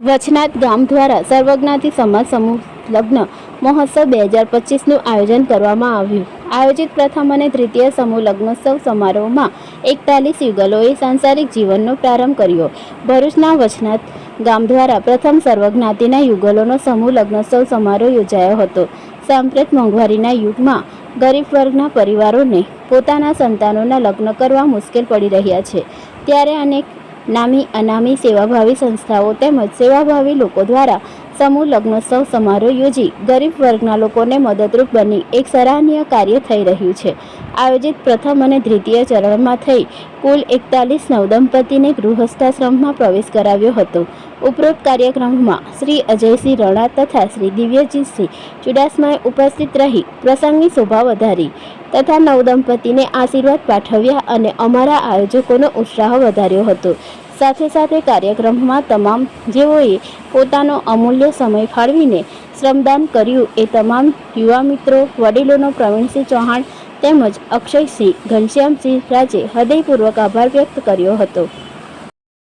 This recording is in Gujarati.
વચનાથ ગામ દ્વારા સર્વજ્ઞાતિ સમાજ સમૂહ લગ્ન મહોત્સવ બે હજાર પચીસનું આયોજન કરવામાં આવ્યું. આયોજિત પ્રથમ અને તૃતીય સમૂહ લગ્નોત્સવ સમારોહમાં એકતાલીસ યુગલોએ સાંસારિક જીવનનો પ્રારંભ કર્યો. ભરૂચના વચનાથ ગામ દ્વારા પ્રથમ સર્વજ્ઞાતિના યુગલોનો સમૂહ લગ્નોત્સવ સમારોહ યોજાયો હતો. સાંપ્રત મોંઘવારીના યુગમાં ગરીબ વર્ગના પરિવારોને પોતાના સંતાનોના લગ્ન કરવા મુશ્કેલ પડી રહ્યા છે. ત્યારે અનેક નામી અનામી સેવાભાવી સંસ્થાઓ તેમજ સેવાભાવી લોકો દ્વારા સમૂહ લગ્નોત્સવ સમારોહ યોજી ગરીબ વર્ગના લોકોને મદદરૂપ બની એક સરાહનીય કાર્ય થઈ રહ્યું છે. આયોજિત પ્રથમ અને દ્વિતીય ચરણમાં થઈ કુલ એકતાલીસ નવદંપતિને ગૃહસ્થાશ્રમમાં પ્રવેશ કરાવ્યો હતો. ઉપરોક્ત કાર્યક્રમમાં શ્રી અજયસિંહ રણા તથા શ્રી દિવ્યજીતસિંહ ચુડાસમાએ ઉપસ્થિત રહી પ્રસંગની શોભા વધારી તથા નવદંપતિને આશીર્વાદ પાઠવ્યા અને અમારા આયોજકોનો ઉત્સાહ વધાર્યો હતો. સાથે સાથે કાર્યક્રમમાં તમામ જેઓએ પોતાનો અમૂલ્ય સમય ફાળવીને શ્રમદાન કર્યું એ તમામ યુવા મિત્રો, વડીલોનો પ્રવીણસિંહ ચૌહાણ તેમજ અક્ષયસિંહ ઘનશ્યામસિંહ રાજે હૃદયપૂર્વક આભાર વ્યક્ત કર્યો હતો.